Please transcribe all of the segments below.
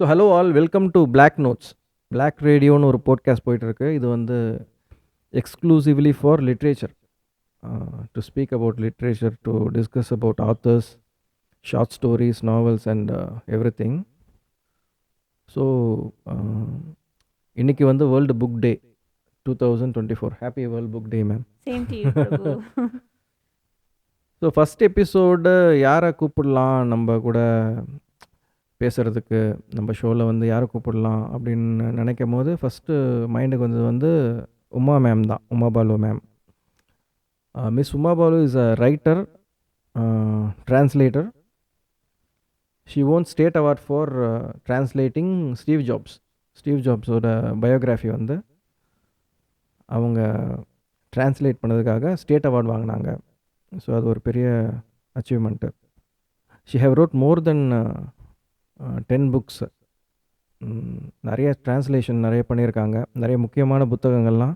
So hello all welcome to Black notes Black ரேடியோன்னு ஒரு podcast போயிட்டுருக்கு. இது வந்து exclusively for literature to speak about literature to discuss about authors short stories novels and everything so இன்னைக்கு வந்து world book day two thousand twenty four happy world book day ma'am so first episode யாரை கூப்பிடலாம்? நம்ம கூட பேசுகிறதுக்கு நம்ம ஷோவில் வந்து யாரை கூப்பிடலாம் அப்படின்னு நினைக்கும் போது ஃபஸ்ட்டு மைண்டுக்கு வந்தது வந்து உமா மேம் தான் Uma Balu ma'am miss Uma Balu is a writer translator she won state award for translating Steve Jobs Steve ஜாப்ஸோட biography வந்து அவங்க டிரான்ஸ்லேட் பண்ணதுக்காக ஸ்டேட் அவார்ட் வாங்கினாங்க. ஸோ அது ஒரு பெரிய achievement she have wrote more then ten books. நிறைய translation நிறைய பண்ணியிருக்காங்க. நிறைய முக்கியமான புத்தகங்கள்லாம்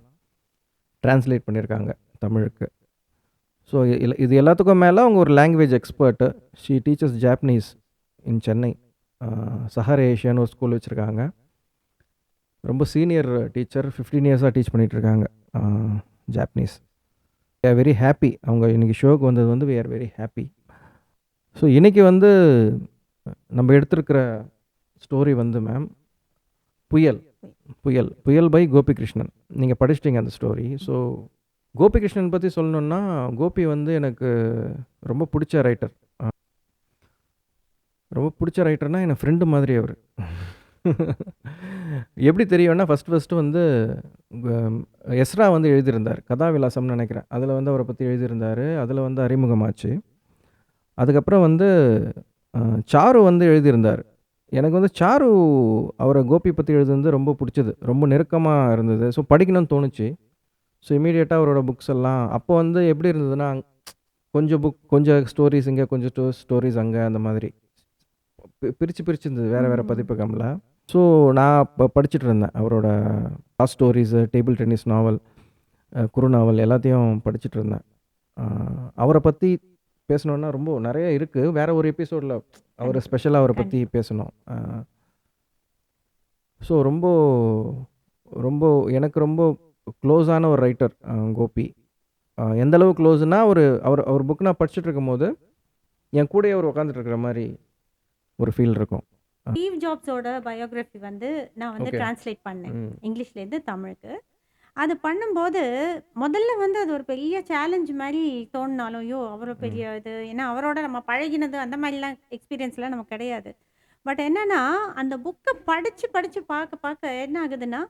ட்ரான்ஸ்லேட் பண்ணியிருக்காங்க தமிழுக்கு. ஸோ இது எல்லாத்துக்கும் மேலே அவங்க ஒரு language expert she teaches Japanese in Chennai Sahar ஏஷியான்னு ஒரு ஸ்கூல் வச்சுருக்காங்க. ரொம்ப சீனியர் டீச்சர் ஃபிஃப்டீன் இயர்ஸாக டீச் பண்ணிகிட்ருக்காங்க Japanese we are very happy அவங்க இன்றைக்கி ஷோக்கு வந்தது வந்து we are very happy so இன்றைக்கி வந்து நம்ம எடுத்திருக்கிற ஸ்டோரி வந்து மேம் புயல். புயல். புயல் பை கோபிகிருஷ்ணன். நீங்கள் படிச்சிட்டிங்க அந்த ஸ்டோரி ஸோ கோபிகிருஷ்ணன் பற்றி சொல்லணுன்னா கோபி வந்து எனக்கு ரொம்ப பிடிச்ச ரைட்டர் ரொம்ப பிடிச்ச ரைட்டர்னா எனக்கு ஃப்ரெண்டு மாதிரி அவர். எப்படி தெரியும்னா ஃபஸ்ட் ஃபஸ்ட்டு வந்து எஸ்ரா வந்து எழுதியிருந்தார். கதாவிலாசம்னு நினைக்கிறேன். அதில் வந்து அவரை பற்றி எழுதியிருந்தார். அதில் வந்து அறிமுகமாச்சு. அதுக்கப்புறம் வந்து சாரு வந்து எழுதியிருந்தார். எனக்கு வந்து சாரு அவரை கோபி பற்றி எழுதுனது ரொம்ப பிடிச்சது. ரொம்ப நெருக்கமாக இருந்தது. ஸோ படிக்கணும்னு தோணுச்சு. ஸோ இமீடியட்டாக அவரோட புக்ஸ் எல்லாம் அப்போ வந்து எப்படி இருந்ததுன்னா கொஞ்சம் புக் கொஞ்சம் ஸ்டோரிஸ் இங்கே கொஞ்சம் ஸ்டோ ஸ்டோரிஸ் அங்கே அந்த மாதிரி. பிரித்து பிரித்து இருந்தது. வேறு வேறு பதிப்பகமில் ஸோ நான் இப்போ படிச்சுட்டு இருந்தேன். அவரோட past stories table tennis novel குறு நாவல் எல்லாத்தையும் படிச்சுட்டு இருந்தேன். அவரை பற்றி பேசணுன்னா ரொம்ப நிறைய இருக்குது வேற ஒரு எபிசோடில் அவர் ஸ்பெஷலாக அவரை பற்றி பேசணும். ஸோ ரொம்ப ரொம்ப எனக்கு ரொம்ப க்ளோஸான ஒரு ரைட்டர் கோபி. எந்த அளவு க்ளோஸ்னா ஒரு அவர் அவர் புக் நான் படிச்சுட்டு இருக்கும்போது என் கூடயே அவர் உட்காந்துட்டு இருக்கிற மாதிரி ஒரு ஃபீல் இருக்கும். ஸ்டீவ் ஜாப்ஸோட பயோகிராஃபி வந்து நான் வந்து. டிரான்ஸ்லேட் பண்ணேன். இங்கிலீஷ்லேருந்து தமிழுக்கு. அது பண்ணும்போது முதல்ல வந்து அது ஒரு பெரிய சேலஞ்ச் மாதிரி தோணினாலும் ஐயோ அவரோ பெரிய இது. ஏன்னா அவரோட நம்ம பழகினது அந்த மாதிரிலாம் எக்ஸ்பீரியன்ஸ்லாம் நமக்கு கிடையாது. பட் என்னன்னா அந்த புக்கை படித்து படித்து பார்க்க பார்க்க என்ன ஆகுதுன்னா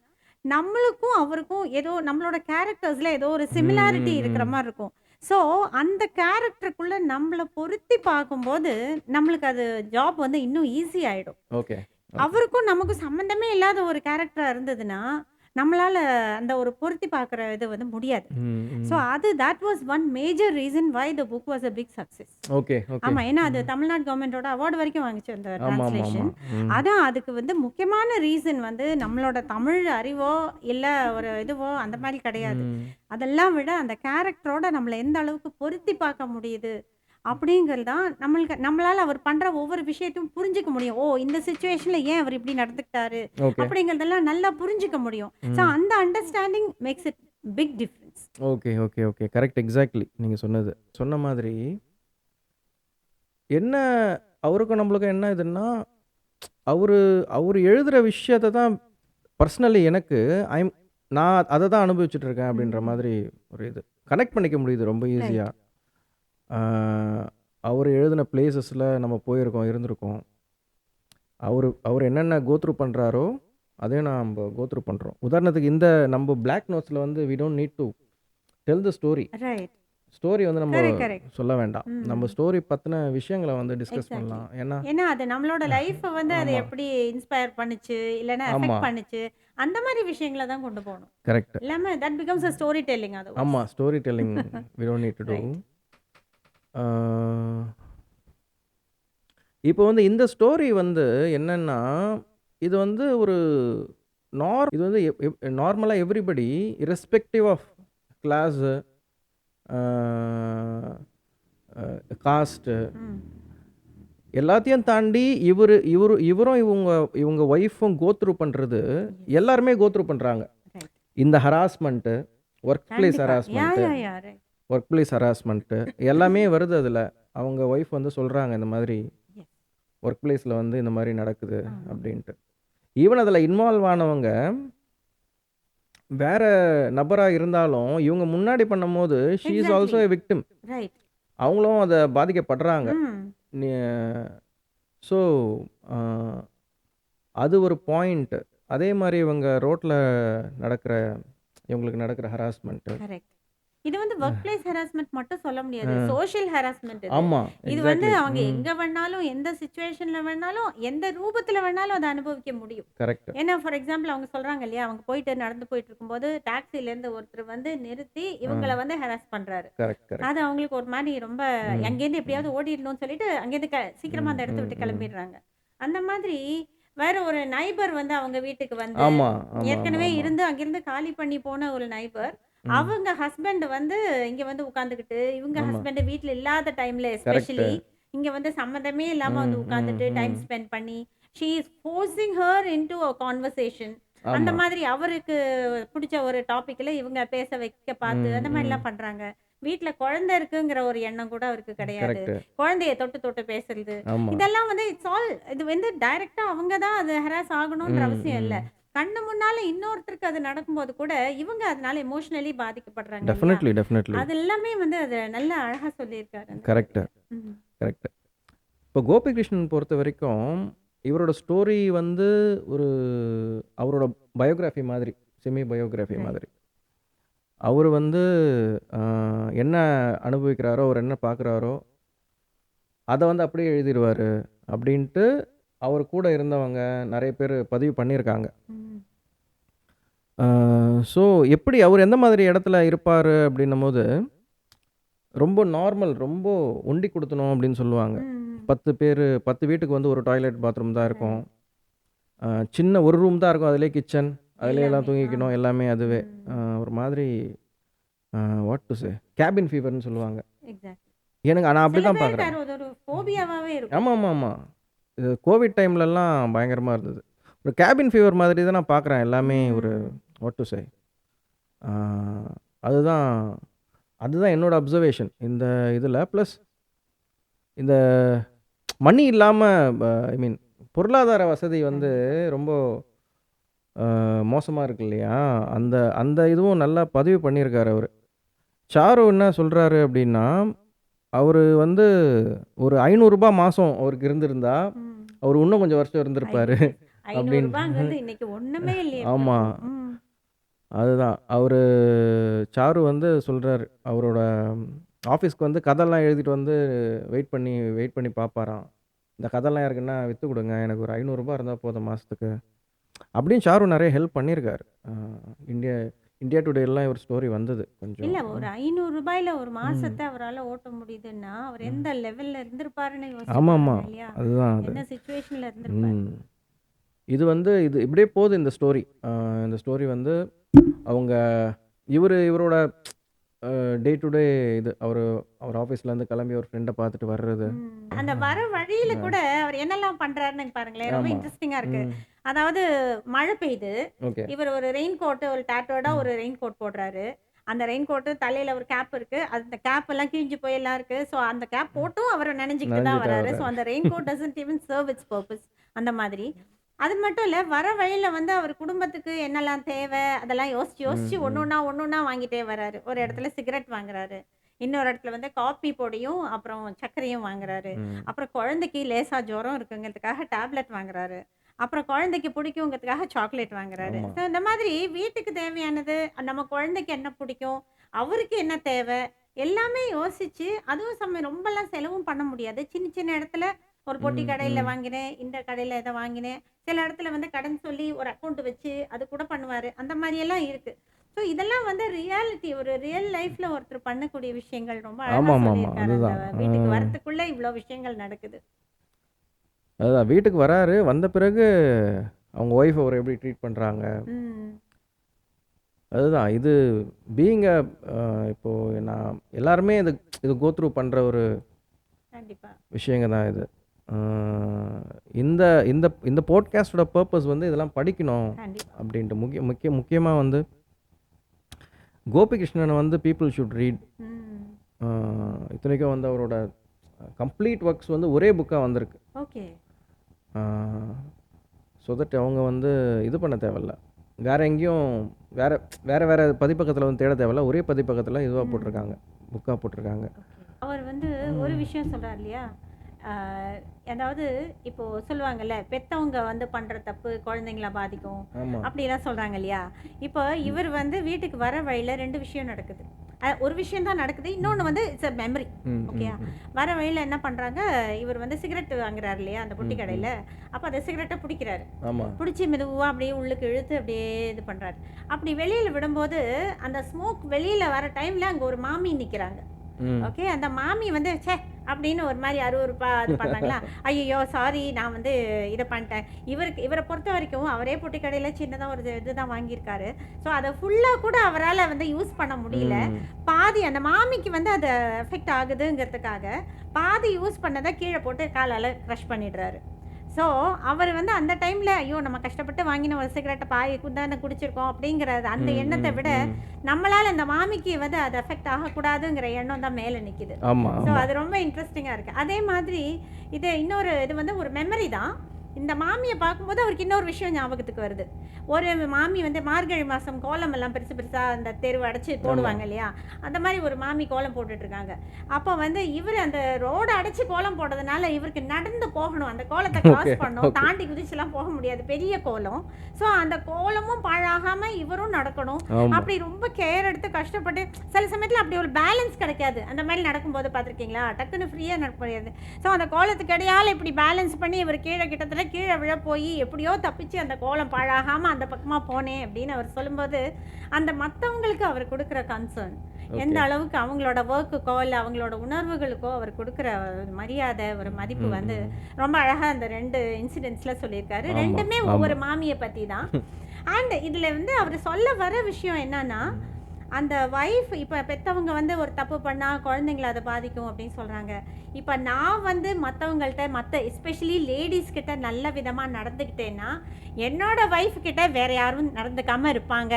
நம்மளுக்கும் அவருக்கும் ஏதோ நம்மளோட கேரக்டர்ஸில் ஏதோ ஒரு சிமிலாரிட்டி இருக்கிற ம். மாதிரி இருக்கும். ஸோ அந்த கேரக்டருக்குள்ள நம்மளை பொருத்தி பார்க்கும்போது நம்மளுக்கு அது ஜாப் வந்து இன்னும் ஈஸி ஆயிடும். ஓகே அவருக்கும் நமக்கும் சம்மந்தமே இல்லாத ஒரு கேரக்டரா இருந்ததுன்னா நம்மளால அந்த ஒரு பொருத்தி பார்க்குற இது வந்து முடியாது. ஸோ அது that was one major reason why the book was a big success okay okay ஆமா ஏன்னா அது தமிழ்நாடு கவர்மெண்டோட அவார்டு வரைக்கும் வாங்கிச்சு அந்த ஆமாம் ஆமாம் டிரான்ஸ்லேஷன் ஆமாம் அதான் அதுக்கு வந்து முக்கியமான ரீசன் வந்து நம்மளோட தமிழ் அறிவோ இல்லை ஒரு இதுவோ அந்த மாதிரி கிடையாது. அதெல்லாம் விட அந்த கேரக்டரோட நம்மளை எந்த அளவுக்கு பொருத்தி பார்க்க முடியுது அப்படிங்கிறது தான் நம்மளுக்கு நம்மளால அவர் பண்ற ஒவ்வொரு விஷயத்தையும் புரிஞ்சுக்க முடியும். ஓ இந்த சுச்சுவேஷன்ல ஏன் அவர் இப்படி நடந்துக்கிட்டாரு ஓகே. அப்படிங்கிறதெல்லாம் நல்லா புரிஞ்சுக்க முடியும். ஸோ அந்த understanding makes it big difference okay okay okay. Correct exactly நீங்கள் சொன்னது. சொன்ன மாதிரி என்ன அவருக்கும் நம்மளுக்கும் என்ன இதுன்னா அவர் அவர் எழுதுகிற விஷயத்தை தான் பர்சனலி எனக்கு ஐம் நான் அதை தான் அனுபவிச்சுட்டு இருக்கேன் அப்படின்ற. மாதிரி ஒரு இது. கனெக்ட் பண்ணிக்க முடியுது ரொம்ப ஈஸியாக அவர் எழுதின பிளேசஸில் நம்ம போயிருக்கோம் இருந்திருக்கோம். அவர் அவர் என்னென்ன கோத்ரூ பண்ணுறாரோ அதே நம்ம கோத்ரூ பண்ணுறோம் உதாரணத்துக்கு இந்த நம்ம பிளாக் நோட்ஸில் வந்து we don't need to tell the story story வந்து நம்ம சொல்ல வேண்டாம். நம்ம ஸ்டோரி பற்றின விஷயங்களை வந்து டிஸ்கஸ். பண்ணலாம். ஏன்னா ஏன்னா அது நம்மளோட லைஃப்பை வந்து அது. எப்படி இன்ஸ்பயர் பண்ணுச்சு இல்லைன்னா ஆமா. எஃபெக்ட் பண்ணுச்சு அந்த மாதிரி விஷயங்களை தான் கொண்டு போகணும். கரெக்ட் இல்லாம that becomes a story telling அது. ஆமாம் story telling we don't need to do இப்போ வந்து இந்த ஸ்டோரி வந்து என்னன்னா இது வந்து ஒரு நார் இது வந்து நார்மலாக everybody irrespective of class caste ம். எல்லாத்தையும் தாண்டி இவரு இவரு இவரும் இவங்க இவங்க ஒய்ஃபும் கோ த்ரூ பண்ணுறது எல்லாருமே கோ த்ரூ ரைட் இந்த ஹராஸ்மெண்ட்டு ஒர்க் பிளேஸ் கண்டிப்பா. Yeah harassment yeah yeah right workplace harassment எல்லாமே வருது அதில். அவங்க ஒய்ஃப் வந்து சொல்கிறாங்க இந்த மாதிரி ஒர்க் பிளேஸில் வந்து இந்த மாதிரி நடக்குது அப்படின்ட்டு. ஈவன் அதில் இன்வால்வ் ஆனவங்க வேற நபராக இருந்தாலும் இவங்க முன்னாடி பண்ணும்போது she is also a victim அவங்களும் அதை பாதிக்கப்படுறாங்க. ஸோ அது ஒரு பாயிண்ட் அதே மாதிரி இவங்க ரோட்டில் நடக்கிற இவங்களுக்கு நடக்கிற ஹராஸ்மெண்ட்டு இது வந்து ஒர்க் பிளேஸ் ஹராஸ்மெண்ட் மட்டும் சொல்ல முடியாது. சோஷியல் ஹராஸ்மெண்ட் இது. ஆமாம் இது வந்து அவங்க எங்க வேணாலும் எந்த சுச்சுவேஷன்ல வேணாலும் எந்த ரூபத்துல வேணாலும் அதை அனுபவிக்க முடியும். கரெக்ட் ஏன்னா ஃபார் எக்ஸாம்பிள் அவங்க சொல்றாங்க இல்லையா அவங்க போயிட்டு நடந்து போயிட்டு இருக்கும்போது டாக்ஸில இருந்து ஒருத்தர் வந்து நிறுத்தி இவங்கள வந்து ஹராஸ் பண்றாரு. அது அவங்களுக்கு ஒரு மாதிரி ரொம்ப அங்கேருந்து எப்படியாவது ஓடிடணும்னு சொல்லிட்டு அங்கேருந்து சீக்கிரமா அந்த இடத்த விட்டு கிளம்பிடுறாங்க. அந்த மாதிரி வேற ஒரு நைபர் வந்து அவங்க வீட்டுக்கு வந்து ஏற்கனவே இருந்து அங்கிருந்து காலி பண்ணி போன ஒரு நைபர் அவங்க ஹஸ்பண்ட் வந்து இங்க வந்து உட்காந்துக்கிட்டு இவங்க ஹஸ்பண்ட் வீட்ல இல்லாத டைம்ல எஸ்பெஷலி இங்க வந்து சம்மந்தமே இல்லாம வந்து உட்காந்துட்டு டைம் ஸ்பெண்ட் பண்ணி she is forcing her into a conversation அந்த மாதிரி அவருக்கு பிடிச்ச ஒரு டாபிக்ல இவங்க பேச வைக்க பார்த்து அந்த ம். மாதிரிலாம் பண்றாங்க. வீட்ல குழந்தை இருக்குங்கிற ஒரு எண்ணம் கூட அவருக்கு கிடையாது. குழந்தைய தொட்டு தொட்டு பேசுறது. இதெல்லாம் வந்து இட்ஸ் ஆல் இது வந்து டைரக்டா அவங்க தான் அது ஹராஸ் ஆகணும்ன்ற அவசியம் இல்ல. கண்ணு முன்னால இன்னொருத்தருக்கு அது நடக்கும்போது கூட இவங்க அதனால எமோஷனலி பாதிக்கப்படுறாங்க இல்லையா? டெஃபினெட்லி டெஃபினெட்லி அது எல்லாமே வந்து அது நல்லா அழகா சொல்லியிருக்காரு அந்த கரெக்டு இதுல ம். கரெக்டு இப்போ கோபிகிருஷ்ணன் பொறுத்த வரைக்கும் இவரோட ஸ்டோரி வந்து ஒரு அவரோட பயோகிராஃபி மாதிரி செமி பயோகிராஃபி மாதிரி. அவர் வந்து ஆஹ், என்ன அனுபவிக்கிறாரோ அவர் என்ன பார்க்குறாரோ அதை வந்து அப்படியே எழுதிடுவார் அப்படின்ட்டு அவர் கூட இருந்தவங்க நிறைய பேர் பதிவு பண்ணியிருக்காங்க. ம். ஸோ எப்படி அவர் எந்த மாதிரி இடத்துல இருப்பார் அப்படின்னும் போது ரொம்ப நார்மல் ரொம்ப ஒண்டி கொடுத்தணும் அப்படின்னு சொல்லுவாங்க. ம். பத்து பேர் பத்து வீட்டுக்கு வந்து ஒரு டாய்லெட் பாத்ரூம் தான் இருக்கும். சின்ன ஒரு ரூம் தான் இருக்கும். அதிலே கிச்சன் அதிலே எல்லாம் தூங்கிக்கணும் எல்லாமே அதுவே. ம். ஒரு மாதிரி வாட் டு சே கேபின் ஃபீவர்னு சொல்லுவாங்க. எனக்கு நான் அப்படி சில தான் பேருக்கு பார்க்குறேன் அது ஒரு ஃபோபியாவாவே இருக்கும். ஆமாம் ஆமாம் ஆமாம் இது கோவிட் டைம்லலாம் பயங்கரமாக இருந்தது. ஒரு கேபின் ஃபீவர் மாதிரி தான் நான் பார்க்குறேன் எல்லாமே ஒரு ம். வாட் டு சே அதுதான் அதுதான் என்னோட அப்சர்வேஷன் இந்த இதில் ப்ளஸ் இந்த மணி இல்லாமல் ஐ மீன் பொருளாதார வசதி வந்து ரொம்ப மோசமாக இருக்கு இல்லையா? அந்த அந்த இதுவும் நல்லா பதிவு பண்ணியிருக்காரு அவர். சாரு என்ன சொல்கிறாரு அப்படின்னா அவர் வந்து ஒரு ஐநூறுரூபா மாதம் அவருக்கு இருந்திருந்தா. அவர் இன்னும் கொஞ்சம் வருஷம் இருந்திருப்பாரு. அப்படின்னு. ரூபாங்கிறது இன்னைக்கு ஒண்ணுமே இல்லையே ஆமாம் ம். அதுதான். அவர் சாரு வந்து சொல்கிறாரு அவரோட ஆஃபீஸ்க்கு வந்து கதைலாம் எழுதிட்டு வந்து வெயிட் பண்ணி வெயிட் பண்ணி பார்ப்பாராம் இந்த கதைலாம் யாருக்குன்னா விற்று கொடுங்க எனக்கு ஒரு ஐநூறுரூபா இருந்தால் போதும் மாதத்துக்கு அப்படின்னு சாரு நிறைய ஹெல்ப் பண்ணியிருக்காரு. இந்தியா இந்தியா டுடேலாம் ஒரு ஸ்டோரி வந்தது கொஞ்சம். இல்ல ஒரு ஐநூறு ரூபாயில ஒரு மாசத்தை அவரால ஓட்ட முடியுதுன்னா அவர். எந்த லெவல்ல இருந்திருப்பாருன்னு ஆமாம். இல்லையா? அதுதான் அது. என்ன சுச்சுவேஷன்ல இருந்திருப்பாரு? ம். இது வந்து இது இப்படியே போகுது இந்த ஸ்டோரி இந்த ஸ்டோரி வந்து அவங்க இவர் இவரோட டே டு டே இது. அவர் அவர் ஆஃபீஸ்லேருந்து கிளம்பி ஒரு ஃப்ரெண்டை பார்த்துட்டு வர்றது. அந்த வர வழியில கூட அவர் என்னெல்லாம் பண்றாருன்னு பாருங்களேன். ரொம்ப இன்ட்ரெஸ்டிங்கா இருக்கு. அதாவது மழை பெய்யுது. இவர் ஒரு ரெயின் கோட் ஒரு டேட்டோட ஒரு ரெயின் கோட் போடுறாரு. அந்த ரெயின் கோட்டு தலையில ஒரு கேப் இருக்கு. அந்த கேப் எல்லாம் கிழிஞ்சு போய் எல்லாம் இருக்கு. ஸோ அந்த கேப் போட்டும் அவர் நினைஞ்சுக்கிட்டு தான் வராரு. ஸோ அந்த raincoat doesn't even serve its purpose அந்த மாதிரி. அது மட்டும் இல்ல வர வழியில வந்து அவர் குடும்பத்துக்கு என்னெல்லாம் தேவை அதெல்லாம் யோசிச்சு யோசிச்சு ஒன்று ஒன்றா ஒன்று ஒன்றா வாங்கிட்டே வராரு. ஒரு இடத்துல சிகரெட் வாங்குறாரு. இன்னொரு இடத்துல வந்து காப்பி பொடியும் அப்புறம் சர்க்கரையும் வாங்குறாரு. அப்புறம் குழந்தைக்கு லேசா ஜுரம் இருக்குங்கிறதுக்காக டேப்லெட் வாங்குறாரு. அப்புறம் குழந்தைக்கு பிடிக்குங்கிறதுக்காக சாக்லேட் வாங்குறாரு. ஸோ இந்த மாதிரி வீட்டுக்கு தேவையானது நம்ம குழந்தைக்கு என்ன பிடிக்கும் அவருக்கு என்ன தேவை எல்லாமே யோசிச்சு அதுவும் சமயம் ரொம்பலாம் செலவும் பண்ண முடியாது. சின்ன சின்ன இடத்துல ஒரு பொட்டி கடையில் வாங்கினேன் இந்த கடையில் இதை வாங்கினேன். சில இடத்துல வந்து கடன் சொல்லி ஒரு அக்கௌண்ட் வச்சு அது கூட பண்ணுவார். அந்த மாதிரியெல்லாம் இருக்கு. ஸோ இதெல்லாம் வந்து ரியாலிட்டி ஒரு ரியல் லைஃப்ல ஒருத்தர் பண்ணக்கூடிய விஷயங்கள். ரொம்ப அழகா ஆமாம் ஆமாம் சொல்லியிருக்காரு அந்த அதுதான். வீட்டுக்கு. வரத்துக்குள்ள இவ்வளோ விஷயங்கள் நடக்குது. அதுதான் வீட்டுக்கு வராரு வந்த பிறகு அவங்க ஒய்ஃப் அவரை எப்படி ட்ரீட் பண்ணுறாங்க அதுதான் இது பீயிங் இப்போது நான் எல்லாருமே இது இது கோத்ரூ பண்ணுற ஒரு கண்டிப்பா. விஷயங்க தான் இது. இந்த இந்த இந்த பாட்காஸ்டோட பர்பஸ் வந்து இதெல்லாம் படிக்கணும் அப்படின்ட்டு. முக்கிய முக்கிய முக்கியமாக வந்து கோபிகிருஷ்ணனை வந்து பீப்புள் ஷுட் ரீட் இத்தனைக்கும் வந்து அவரோட கம்ப்ளீட் ஒர்க்ஸ் வந்து ஒரே புக்காக வந்திருக்கு. ஓகே. ஸோ தட் அவங்க வந்து இது பண்ண தேவையில்ல. வேற எங்கேயும் வேற வேற வேற பதிப்பக்கத்தில் வந்து தேட தேவையில்ல. ஒரே பதிப்பக்கத்தில் இதுவாக போட்டிருக்காங்க. புக்காக போட்டிருக்காங்க. அவர் வந்து ஒரு விஷயம் சொல்றார் இல்லையா? அதாவது இப்போ சொல்லுவாங்கல்ல பெத்தவங்க வந்து பண்ற தப்பு குழந்தைங்கள பாதிக்கும் அப்படிலாம் சொல்றாங்க இல்லையா? இப்போ இவர் வந்து வீட்டுக்கு வர வழியில ரெண்டு விஷயம் நடக்குது. ஒரு விஷயம் தான் நடக்குது இன்னொன்று வந்து இட்ஸ் அ மெமரி ஓகேயா வர வழியில என்ன பண்றாங்க இவர் வந்து சிகரெட் வாங்குறாரு இல்லையா அந்த பொட்டி கடையில? அப்போ அந்த சிகரெட்டை பிடிக்கிறாரு. பிடிச்சி மெதுவாக அப்படியே உள்ளுக்கு இழுத்து அப்படியே இது பண்ணுறாரு அப்படி வெளியில் விடும்போது அந்த ஸ்மோக் வெளியில் வர டைமில் அங்கே ஒரு மாமி நிற்கிறாங்க ம். ஓகே அந்த மாமி வந்து ச்சே அப்படின்னு ஒரு மாதிரி அருவருப்பா இது பண்ணாங்களா? ஐயோ சாரி நான் வந்து இதை பண்ணிட்டேன். இவருக்கு இவரை பொறுத்த வரைக்கும் அவரே பொட்டி கடையில் சின்னதாக ஒரு இதுதான் வாங்கியிருக்காரு. ஸோ அதை ஃபுல்லாக கூட அவரால் வந்து யூஸ் பண்ண முடியல. பாதி அந்த மாமிக்கு வந்து அது எஃபெக்ட் ஆகுதுங்கிறதுக்காக பாதி யூஸ் பண்ணதை கீழே போட்டு காலால் க்ரஷ் பண்ணிடுறாரு. ஸோ அவர் வந்து அந்த டைமில் ஐயோ நம்ம கஷ்டப்பட்டு வாங்கின ஒரு சிகரெட்டை பாய் தானே குடிச்சிருக்கோம் அப்படிங்கிறது அந்த எண்ணத்தை விட. நம்மளால அந்த மாமிக்கு வந்து அது எஃபெக்ட் ஆகக்கூடாதுங்கிற எண்ணம் தான் மேலே நிற்கிது ஸோ அது ரொம்ப இன்ட்ரெஸ்டிங்காக இருக்குது அதே மாதிரி இது இன்னொரு இது வந்து ஒரு மெமரி தான். இந்த மாமியை பார்க்கும்போது அவருக்கு இன்னொரு விஷயம் ஞாபகத்துக்கு வருது. ஒரு மாமி வந்து மார்கழி மாதம் கோலம் எல்லாம் பெருசு பெருசாக அந்த தெருவு அடைச்சி போடுவாங்க இல்லையா? அந்த மாதிரி ஒரு மாமி கோலம் போட்டுட்டு இருக்காங்க. அப்போ வந்து இவர் அந்த ரோடு அடைச்சி கோலம் போடுறதுனால இவருக்கு நடந்து போகணும். அந்த கோலத்தை கிராஸ் பண்ணணும். தாண்டி குதிச்சுலாம் போக முடியாது. பெரிய கோலம். ஸோ அந்த கோலமும் பாழாகாம இவரும் நடக்கணும். அப்படி ரொம்ப கேர் எடுத்து கஷ்டப்பட்டு சில சமயத்தில் அப்படி ஒரு பேலன்ஸ் கிடைக்காது. அந்த மாதிரி நடக்கும்போது பார்த்துருக்கீங்களா? டக்குன்னு ஃப்ரீயாக நடக்க முடியாது. ஸோ அந்த கோலத்துக்கு இடையால இப்படி பேலன்ஸ் பண்ணி இவர் கீழே கிட்டத்தட்ட கீழே விழ போய் எப்படியோ தப்பிச்சு அந்த கோலம் பாழாகாமல் அந்த பக்கமாக போனேன் அப்படின்னு அவர் சொல்லும்போது அந்த மற்றவங்களுக்கு அவர் கொடுக்குற கன்சர்ன் எந்த அளவுக்கு அவங்களோட ஒர்க்குக்கோ இல்லை அவங்களோட உணர்வுகளுக்கோ அவர் கொடுக்குற ஒரு மரியாதை ஒரு மதிப்பு வந்து. ரொம்ப அழகாக அந்த ரெண்டு இன்சிடென்ட்ஸில் சொல்லியிருக்காரு. ரெண்டுமே. ஒவ்வொரு மாமியை பற்றி தான் அண்ட் இதில் வந்து அவர் சொல்ல வர விஷயம் என்னன்னா அந்த ஒய்ஃப் இப்போ பெற்றவங்க வந்து ஒரு தப்பு பண்ணால் குழந்தைங்கள அதை பாதிக்கும் அப்படின்னு சொல்கிறாங்க இப்போ நான் வந்து மற்றவங்கள்ட்ட மற்ற எஸ்பெஷலி லேடிஸ் கிட்ட நல்ல விதமாக நடந்துக்கிட்டேன்னா என்னோடய வைஃப் கிட்ட வேறு யாரும் நடந்துக்காமல் இருப்பாங்க.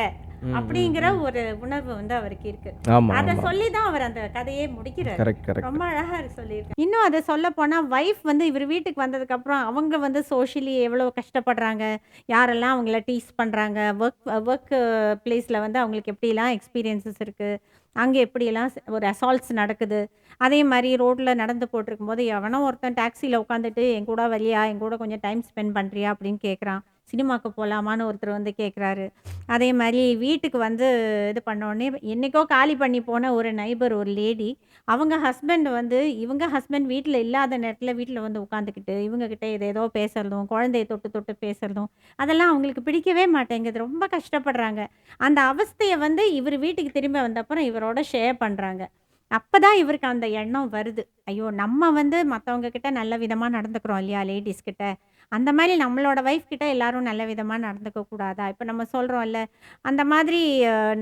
அப்படிங்கிற. ஒரு உணர்வு வந்து அவருக்கு இருக்கு. அதை ஆமாம் சொல்லி தான் அவர் அந்த கதையே முடிக்கிறார். ரொம்ப அழகா இருக்கு சொல்லியிருக்கேன் இன்னும் அதை சொல்ல போனா வைஃப் வந்து இவர் வீட்டுக்கு வந்ததுக்கு அப்புறம் அவங்க வந்து சோஷியலி எவ்வளோ கஷ்டப்படுறாங்க யாரெல்லாம் அவங்கள டீஸ் பண்றாங்க ஒர்க் ஒர்க் பிளேஸ்ல வந்து அவங்களுக்கு எப்படிலாம் எக்ஸ்பீரியன்சஸ் இருக்கு அங்கே எப்படியெல்லாம் ஒரு அசால்ட்ஸ் நடக்குது. அதே மாதிரி ரோட்டில் நடந்து போட்டிருக்கும் போது எவனோ ஒருத்தன் டாக்ஸியில் உட்காந்துட்டு என் கூட வரியா என் கூட கொஞ்சம் டைம் ஸ்பெண்ட் பண்ணுறியா அப்படின்னு கேட்குறான் சினிமாக்கு போகலாமான்னு ஒருத்தர் வந்து கேட்குறாரு அதே மாதிரி வீட்டுக்கு வந்து இது பண்ணோடனே என்றைக்கோ என்னைக்கோ காலி பண்ணி போன ஒரு நைபர் ஒரு லேடி அவங்க ஹஸ்பண்ட் வந்து இவங்க ஹஸ்பண்ட் வீட்டில் இல்லாத நேரத்தில் வீட்டில் வந்து உட்காந்துக்கிட்டு இவங்கக்கிட்ட இது ஏதோ பேசுறதும் குழந்தைய தொட்டு தொட்டு பேசுறதும் அதெல்லாம் அவங்களுக்கு பிடிக்கவே மாட்டேங்குது. ரொம்ப கஷ்டப்படுறாங்க. அந்த அவஸ்தையை வந்து இவர் வீட்டுக்கு திரும்ப வந்தப்புறம் இவரோட ஷேர் பண்ணுறாங்க அப்போ தான் இவருக்கு அந்த எண்ணம் வருது. ஐயோ நம்ம வந்து மற்றவங்க கிட்ட நல்ல விதமாக நடந்துக்கிறோம் இல்லையா லேடிஸ்கிட்ட அந்த மாதிரி நம்மளோட ஒய்ஃப் கிட்ட எல்லாரும் நல்ல விதமாக நடந்துக்க கூடாதா? இப்போ நம்ம சொல்கிறோம்ல அந்த மாதிரி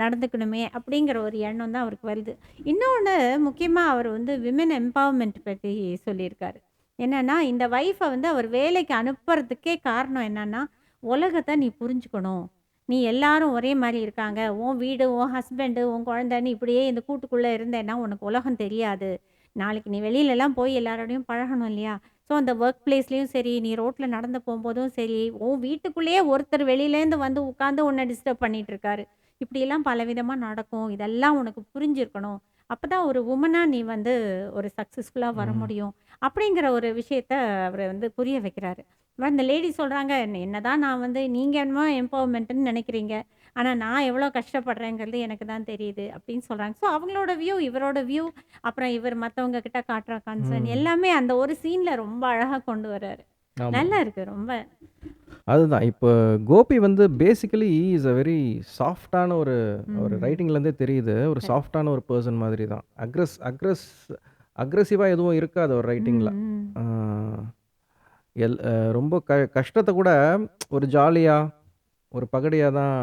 நடந்துக்கணுமே அப்படிங்கிற ஒரு எண்ணம் தான் அவருக்கு வருது. இன்னொன்று முக்கியமாக அவர் வந்து விமன் எம்பவர்மெண்ட் பற்றி சொல்லியிருக்காரு. என்னென்னா இந்த ஒய்ஃபை வந்து அவர் வேலைக்கு அனுப்புறதுக்கே காரணம் என்னென்னா உலகத்தை நீ புரிஞ்சுக்கணும். நீ எல்லாரும் ஒரே மாதிரி இருக்காங்க. உன் வீடு உன் ஹஸ்பண்டு உன் குழந்தைன்னு இப்படியே இந்த கூட்டுக்குள்ளே இருந்தேன்னா உனக்கு உலகம் தெரியாது. நாளைக்கு நீ வெளியிலலாம் போய் எல்லாரோடையும் பழகணும் இல்லையா? ஸோ அந்த ஒர்க் பிளேஸ்லேயும் சரி நீ ரோட்டில் நடந்து போகும்போதும் சரி உன் வீட்டுக்குள்ளேயே ஒருத்தர் வெளியிலேருந்து வந்து உட்காந்து உன்னை டிஸ்டர்ப் பண்ணிட்டு இருக்காரு இப்படியெல்லாம் பலவிதமாக நடக்கும். இதெல்லாம் உனக்கு புரிஞ்சிருக்கணும். அப்போ தான் ஒரு உமனாக நீ வந்து ஒரு சக்ஸஸ்ஃபுல்லாக வர. முடியும். அப்படிங்கிற ஒரு விஷயத்த அவர் வந்து புரிய வைக்கிறாரு. இந்த லேடி சொல்கிறாங்க என்னதான் நான் வந்து நீங்கள் என்னமோ எம்பவர்மெண்ட்டுன்னு நினைக்கிறீங்க. ஆனால் நான் எவ்வளோ கஷ்டப்படுறேங்கிறது எனக்கு தான் தெரியுது அப்படின்னு சொல்கிறாங்க ஸோ அவங்களோட வியூ இவரோட வியூ அப்புறம் இவர் மற்றவங்க கிட்ட காட்டுற கன்சர்ன். எல்லாமே அந்த ஒரு சீனில் ரொம்ப அழகாக கொண்டு வர்றாரு நல்லா இருக்கு ரொம்ப அதுதான் இப்போ கோபி வந்து பேசிக்கலி இஸ் அ வெரி சாஃப்டான ஒரு ஒரு. ரைட்டிங்லேருந்தே தெரியுது ஒரு. சாஃப்டான ஒரு பர்சன் மாதிரி தான் அக்ரஸ் அக்ரஸ் அக்ரெசிவாக எதுவும் இருக்காது ஒரு ரைட்டிங்கில். எல் ரொம்ப க கஷ்டத்தை கூட ஒரு ஜாலியாக ஒரு பகடியாக தான்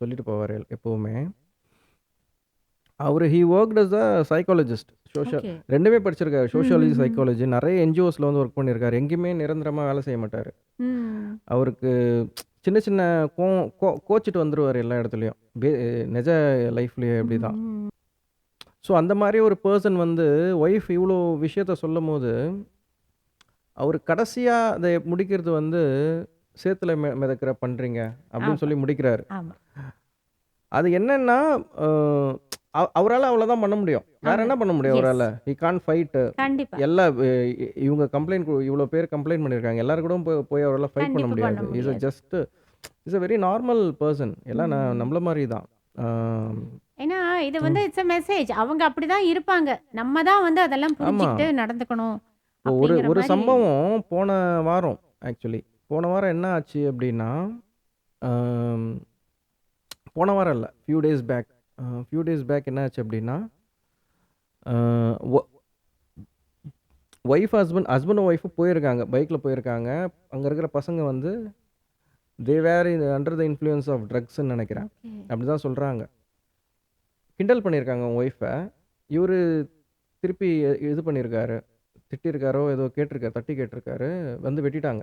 சொல்லிட்டு போவார் எப்போவுமே. அவர் he worked as a psychologist social ரெண்டுமே படிச்சிருக்காரு சோஷியாலஜி. சைக்காலஜி நிறைய என்ஜிஓஸில் வந்து ஒர்க் பண்ணியிருக்காரு எங்கேயுமே நிரந்தரமாக வேலை செய்ய மாட்டார். அவருக்கு சின்ன சின்ன கோ கோ கோச்சிட்டு வந்துருவார் எல்லா இடத்துலையும். நிஜ லைஃப்லேயே இப்படி தான். ஸோ அந்த மாதிரி ஒரு பர்சன் வந்து ஒய்ஃப் இவ்வளோ விஷயத்த சொல்லும் போது அவர் கடைசியாக அதை முடிக்கிறது வந்து சேத்துல மெ மிதக்கிற பண்ணுறீங்க அப்படின்னு சொல்லி முடிக்கிறாரு. அது என்னன்னா அவரால் அவ்வளோதான் பண்ண முடியும். வேற என்ன பண்ண முடியும் அவரால்? ஹி கான் ஃபைட்டு எல்லா இவங்க கம்ப்ளைண்ட் இவ்வளோ பேர் கம்ப்ளைண்ட் பண்ணியிருக்காங்க எல்லாரும் கூட போய் போய் அவரால் ஃபைட் பண்ண முடியாது. Is a just is a very normal person எல்லாம் நான். நம்மள மாதிரி தான் ஏன்னா இது. வந்து இட்ஸ் a மெசேஜ் அவங்க அப்படிதான் இருப்பாங்க. நம்ம தான் வந்து அதெல்லாம் புரிஞ்சுக்கிட்டு நடந்துக்கணும் ஒரு ஒரு சம்பவம் போன வாரம் ஆக்சுவலி போன வாரம் என்ன ஆச்சு அப்படின்னா போன வாரம் இல்லை. Few days back few days back என்ன ஆச்சு அப்படின்னா ஒய்ஃப் ஹஸ்பண்ட் ஹஸ்பண்ட் ஒய்ஃபு போயிருக்காங்க. பைக்கில் போயிருக்காங்க. அங்கே இருக்கிற பசங்க வந்து they were under the influence of ட்ரக்ஸ்ன்னு நினைக்கிறேன். அப்படி தான் சொல்கிறாங்க கிண்டல் பண்ணியிருக்காங்க அவங்க ஒய்ஃபை இவர் திருப்பி இது பண்ணியிருக்காரு திட்டிருக்காரோ ஏதோ கேட்டிருக்காரு தட்டி கேட்டிருக்காரு வந்து வெட்டிட்டாங்க.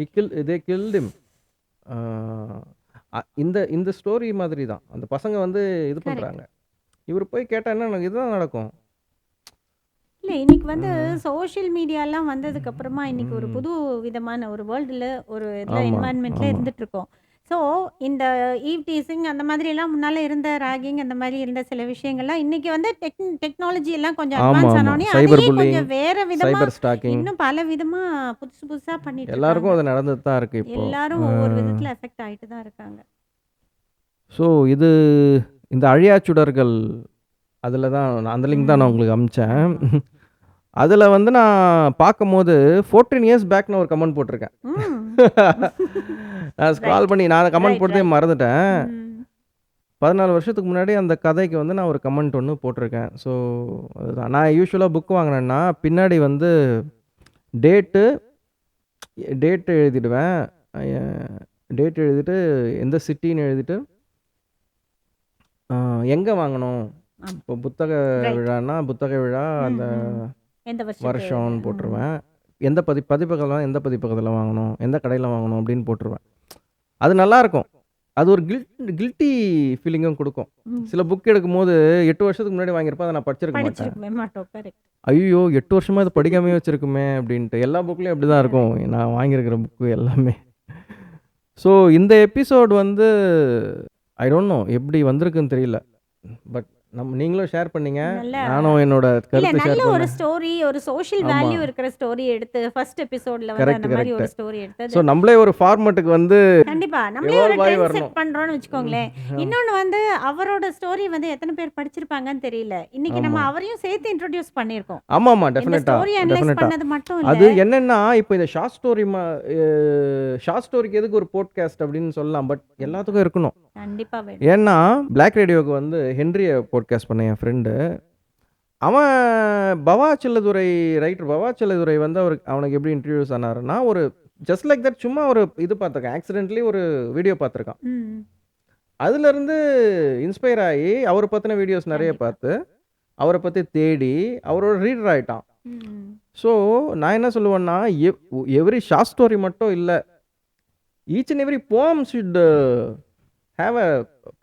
இ கில் தே கில்டிம் இந்த இந்த ஸ்டோரி மாதிரி தான் அந்த பசங்க வந்து இது பண்ணுறாங்க இவர் போய் கேட்டால் என்ன? இதுதான் நடக்கும். இல்ல இன்னைக்கு வந்து சோஷியல் மீடியாலாம் வந்ததுக்கு அப்புறமா இன்னைக்கு ஒரு. புது விதமான ஒரு வேர்ல்டில் ஒரு இதில் ஆமாம் இருந்துட்டு இருக்கோம். ஸோ இந்த ஈவ் டீசிங் அந்த மாதிரி எல்லாம் முன்னால இருந்த ராகிங் அந்த மாதிரி இருந்த சில விஷயங்கள்லாம் இன்னைக்கு வந்து டெக் டெக்னாலஜி எல்லாம் கொஞ்சம் அட்வான்ஸ் ஆமாம் ஆனோடனே சைபர் அதையே புல்லிங் கொஞ்சம் வேற விதமா சைபர் ஸ்டாக்கிங் இன்னும் பல விதமா புதுசு புதுசா பண்ணிட்டு எல்லாருக்கும் இருக்காங்க அது நடந்துட்டு தான் இருக்குது இப்போது எல்லாரும் ஒவ்வொரு விதத்துல எஃபெக்ட் ஆயிட்டு தான் இருக்காங்க. ஸோ இது இந்த அழியா சுடர்கள் அதில் தான் நான் அந்த லிங்க் தான் நான் ம். உங்களுக்கு அமிச்சேன். ஆமா அதில் வந்து நான் பார்க்கும்போது ஃபோர்டீன் இயர்ஸ் பேக் நான் ஒரு கமெண்ட் போட்டிருக்கேன். ம். ஸ்க்ரால் பண்ணி நான் கமெண்ட் போட்டதே மறந்துட்டேன். பதினாலு வருஷத்துக்கு முன்னாடி அந்த கதைக்கு வந்து நான் ஒரு கமெண்ட் ஒன்று போட்டிருக்கேன். ஸோ அதுதான். நான் யூஸ்வலாக புக் வாங்கினேன்னா பின்னாடி வந்து டேட்டு டேட் எழுதிடுவேன். டேட் எழுதிட்டு எந்த சிட்டின்னு எழுதிட்டு எங்கே வாங்கணும்? இப்போ புத்தக விழான்னா புத்தக விழா அந்த வருஷம்னு போட்டுருவேன். எந்த பதி பதிப்பகம்லாம் எந்த பதிப்பகத்தில் வாங்கணும்? எந்த கடையில் வாங்கணும்? அப்படின்னு போட்டுருவேன். அது நல்லா இருக்கும் அது ஒரு கில்ட் கில்ட்டி ஃபீலிங்கும் கொடுக்கும். சில புக் எடுக்கும் போது எட்டு வருஷத்துக்கு முன்னாடி வாங்கியிருப்பேன் அதை நான் படிச்சிருக்க மாட்டேன். ஐயோ எட்டு வருஷமா இது படிக்காமே வச்சிருக்குமே அப்படின்ட்டு. எல்லா புக்லேயும் அப்படி தான் இருக்கும். நான் வாங்கியிருக்கிற புக்கு எல்லாமே. ஸோ இந்த எபிசோட் வந்து ஐ டோன்ட் நோ எப்படி வந்திருக்குன்னு தெரியல. பட் நம்ம நீங்களும் ஷேர் பண்ணீங்க. நானும் என்னோட கருத்து ஷேர் நல்ல ஒரு ஸ்டோரி ஒரு சோஷியல் வேல்யூ இருக்கிற ஸ்டோரி எடுத்து ஃபர்ஸ்ட் எபிசோட்ல வந்து அந்த மாதிரி ஒரு ஸ்டோரி எடுத்தது. ஸோ நம்மளே ஒரு ஃபார்மேட்டுக்கு வந்து கண்டிப்பா. நம்மளே ஒரு ட்ரெண்ட் செட் பண்றோம்னு வச்சுக்கோங்களேன். இன்னொன்னு வந்து அவரோட ஸ்டோரி வந்து எத்தனை பேர் படிச்சிருப்பாங்கன்னு தெரியல. இன்னைக்கு நம்ம அவரையும் சேர்த்து இன்ட்ரோடியூஸ் பண்ணியிருக்கோம். ஆமாம் ஆமாம் இந்த டெஃபினட்டாக ஸ்டோரி அனலைஸ் பண்ணது மட்டும் இல்ல. அது என்னன்னா இப்போ இந்த ஷார்ட் ஸ்டோரி ஷார்ட் ஸ்டோரிக்கு எதுக்கு ஒரு போட்காஸ்ட் அப்படின்னு சொல்லலாம் பட் எல்லாத்துக்கும் இருக்கணும். கண்டிப்பா ஏன்னா பிளாக் ரேடியோவுக்கு வந்து ஹென்ரிய போட்காஸ்ட் பண்ண என் ஃப்ரெண்டு அவன் பவா செல்லதுரை ரைட்டர் பவா செல்லதுரை வந்து அவருக்கு அவனுக்கு எப்படி இன்ட்ரடியூஸ் ஆனாருன்னா ஒரு ஜஸ்ட் லைக் தட் சும்மா ஒரு இது பார்த்துருக்கேன். ஆக்சிடென்ட்லி ஒரு வீடியோ பார்த்துருக்கான். அதுலேருந்து இன்ஸ்பயர் ஆகி அவரை பற்றின வீடியோஸ் நிறைய பார்த்து அவரை பற்றி தேடி அவரோட ரீடர் ஆகிட்டான் ஸோ நான் என்ன சொல்லுவேன்னா எவ்ரி ஷார்ட் ஸ்டோரி மட்டும் இல்லை each and every poem should have a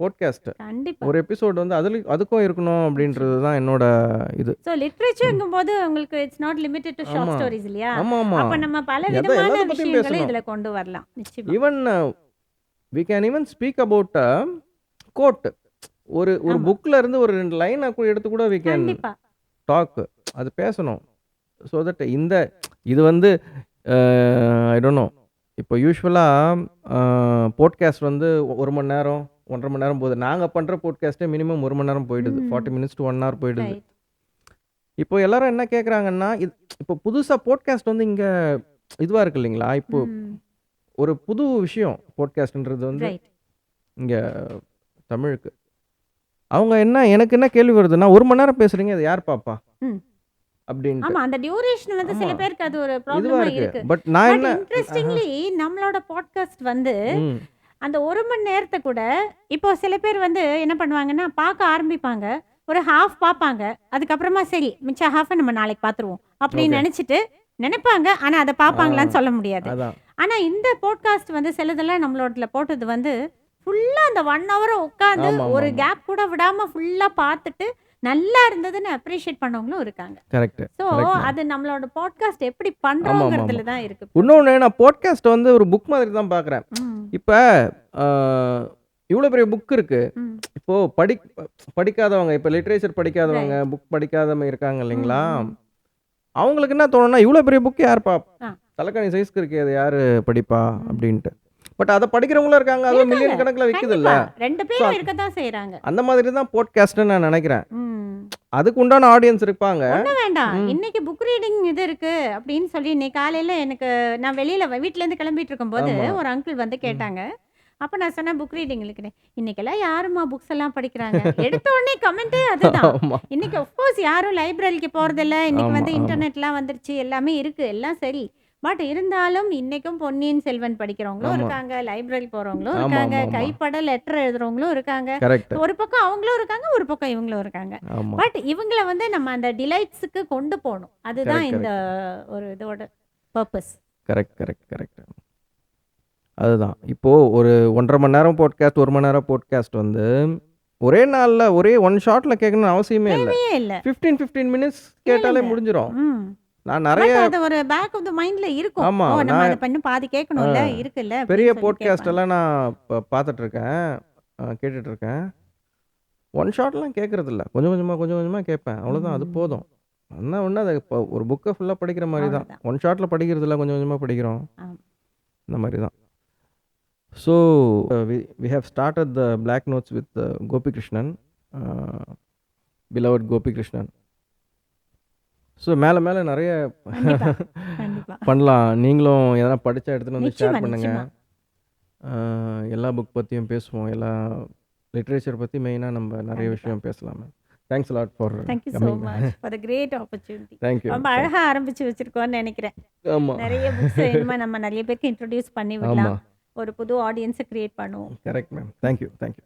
podcast கண்டிப்பா. ஒரு எபிசோட் வந்து அதில் அதுக்கும் இருக்கணும் அப்படின்றது தான் என்னோட இது. ஸோ லிட்ரேச்சர்ங்கும் போது உங்களுக்கு it's not limited to short stories இல்லையா? ஆமாம். அப்ப ஆமாம் நம்ம பல விதமான விஷயங்களை இதுல கொண்டு வரலாம். நிச்சயமா. Even we can even speak about quote ஒரு ஒரு புக்கில் இருந்து ஒரு ரெண்டு லைனை கூட எடுத்து கூட வி கேன் டாக் அது பேசணும். ஸோ தட் இந்த இது வந்து ஐ டோன்ட் நோ இப்போ யூஸ்வலாக போட்காஸ்ட் வந்து ஒரு மணி நேரம் ஒன்றரை மணி நேரம் போகுது. நாங்கள் பண்ணுற போட்காஸ்ட்டே மினிமம் ஒரு மணி நேரம் போயிடுது. Forty minutes to one hour போயிடுது. இப்போ எல்லாரும் என்ன கேட்குறாங்கன்னா இது இப்போ புதுசாக போட்காஸ்ட் வந்து இங்கே இதுவாக இருக்கு இல்லைங்களா? இப்போ ஒரு புது விஷயம் போட்காஸ்ட்ன்றது வந்து இங்கே தமிழுக்கு. அவங்க என்ன எனக்கு என்ன கேள்வி வருதுன்னா ஒரு மணி நேரம் பேசுகிறீங்க அது யார் பாப்பா? அப்படின்ட்டு. ஆமா அந்த டியூரேஷன் வந்து சில பேருக்கு அது ஒரு ப்ராப்ளமா இருக்கு. இருக்கு. பட் நான் பட் என்ன இன்ட்ரெஸ்டிங்லி நம்மளோட பாட்காஸ்ட் வந்து ம். அந்த ஒரு மணி நேரத்தை கூட இப்போ சில பேர் வந்து என்ன பண்ணுவாங்கன்னா பார்க்க ஆரம்பிப்பாங்க. ஒரு ஹாஃப் பார்ப்பாங்க. அதுக்கப்புறமா சரி மிச்ச ஹாஃபை நம்ம நாளைக்கு பார்த்துருவோம் அப்படின்னு. நினைச்சிட்டு நினைப்பாங்க. ஆனா அதை பார்ப்பாங்களான்னு சொல்ல முடியாது. அதான். ஆனா இந்த போட்காஸ்ட் வந்து சிலதெல்லாம் நம்மளோட போட்டது வந்து ஃபுல்லா அந்த ஒன் ஹவர் உட்காந்து ஆமா, ஆமா, ஒரு ஆமா. கேப் கூட விடாம ஃபுல்லா பார்த்துட்டு நல்லா இருந்ததுன்னு அப்ரிஷியேட் பண்ணவங்களும் இருக்காங்க. Correct so. அது நம்மளோட பாட்காஸ்ட் எப்படி பண்றோங்கிறதுல தான் இருக்கு. இன்னொன்று நான் பாட்காஸ்ட் வந்து ஒரு புக் மாதிரி தான் பார்க்குறேன் இப்போ இவ்வளோ பெரிய புக் இருக்கு. இப்போ படி படிக்காதவங்க இப்போ லிட்ரேச்சர் படிக்காதவங்க புக் படிக்காதவங்க இருக்காங்க இல்லைங்களா. அவங்களுக்கு என்ன தோணும்னா இவ்வளோ பெரிய புக் யார் பா. தலைக்காணி சைஸ்க்கு இருக்கு அது யாரு படிப்பா? அப்படின்ட்டு. பட் அதை படிக்கிறவங்களும் இருக்காங்க. அதுவும் மில்லியன். கணக்கில் விற்குது இல்ல. ரெண்டு பேரும் So, இருக்கத்தான் செய்யறாங்க அந்த மாதிரி தான் போட்காஸ்ட்னு நான் நினைக்கிறேன். அதுக்கு உண்டான ஆடியன்ஸ் இருப்பாங்க. வேண்டாம். இன்னைக்கு புக் ரீடிங் இது இருக்கு அப்படின்னு சொல்லி இன்னைக்கு காலையில எனக்கு நான் வெளியில வ- வீட்ல இருந்து கிளம்பிட்டு இருக்கும்போது. ஒரு அங்கிள் வந்து கேட்டாங்க. அப்ப நான் சொன்னேன் புக் ரீடிங் இருக்கிறேன் இன்னைக்கெல்லாம் யாருமா புக்ஸ் எல்லாம் படிக்கிறாங்க? எடுத்த உடனே கமெண்டே அதுதான். இன்னைக்கு ஆஃப்கோர்ஸ் யாரும் லைப்ரரிக்கு போறதில்ல. இன்னைக்கு வந்து ஆமா. இன்டர்நெட்லாம் வந்துருச்சு. எல்லாமே இருக்கு. எல்லாம் சரி. பட் இருந்தாலும் இன்னைக்கும் பொன்னியின் செல்வன் படிக்கிறவங்களும். இருக்காங்க லைப்ரரி போறவங்களும் இருக்காங்க. கைப்பட லெட்டர் எழுதுறவங்களும் இருக்காங்க. ஒரு பக்கம் அவங்களும் இருக்காங்க ஒரு பக்கம் இவங்களும் இருக்காங்க. பட் இவங்கள வந்து நம்ம அந்த டிலைட்ஸுக்கு கொண்டு போகணும். அதுதான் இந்த ஒரு இதோட பர்பஸ் கரெக்ட் கரெக்ட் கரெக்ட் அதுதான். இப்போ ஒரு ஒன்றரை மணி நேரம் போட்காஸ்ட் ஒரு மணி நேரம் போட்காஸ்ட் வந்து ஒரே நாள்ல ஒரே ஒன் ஷாட்ல கேட்கணும்னு அவசியமே இல்லை. ஃபிஃப்டீன் ஃபிஃப்டீன் மினிட்ஸ் கேட்டாலே. முடிஞ்சிடும் நான் நிறைய அது ஒரு பேக் ஆஃப் த மைண்ட்ல இருக்கும். ஆமா, நம்ம நான் அதை பண்ணி பாதி கேட்கணும்ல இருக்குல்ல பெரிய போட்காஸ்ட். எல்லாம் நான் பார்த்துட்டு இருக்கேன் கேட்டுட்டு இருக்கேன் ஒன் ஷாட்லாம் கேட்கறது இல்ல கொஞ்சம் கொஞ்சமாக கொஞ்சம் கொஞ்சமாக கேட்பேன். அவ்வளோதான் அது. போதும். என்ன ஒன்று அது இப்போ ஒரு புக்கை ஃபுல்லாக படிக்கிற மாதிரி தான். அவ்வளவுதான். ஒன் ஷாட்டில் படிக்கிறது இல்லை கொஞ்சம் கொஞ்சமாக படிக்கிறோம். இந்த மாதிரி தான். So we have started the black notes with Gopikrishnan beloved Gopikrishnan so மேலே மேலே நிறைய பண்ணலாம். நீங்களும் எதனா படிச்சா எடுத்துன்னு வந்து ஷேர் பண்ணுங்க. நிச்சயமா. ஆஹ் எல்லா புக் பற்றியும் பேசுவோம். எல்லா லிட்ரேச்சர் பற்றி மெயினாக நம்ம நிறைய. விஷயம் பேசலாம். Thanks lot for thank you so much for the great opportunity thank you ரொம்ப அழகா ஆரம்பிச்சு வச்சிருக்கோம்னு நினைக்கிறேன். ஆமாம் நிறைய புக்ஸ் இனிமே நம்ம நிறைய பேருக்கு இன்ட்ரோடியூஸ் பண்ணி விடலாம். ஒரு புது ஆடியன்ஸை கிரியேட் பண்ணுவோம். Correct ma'am thank you thank you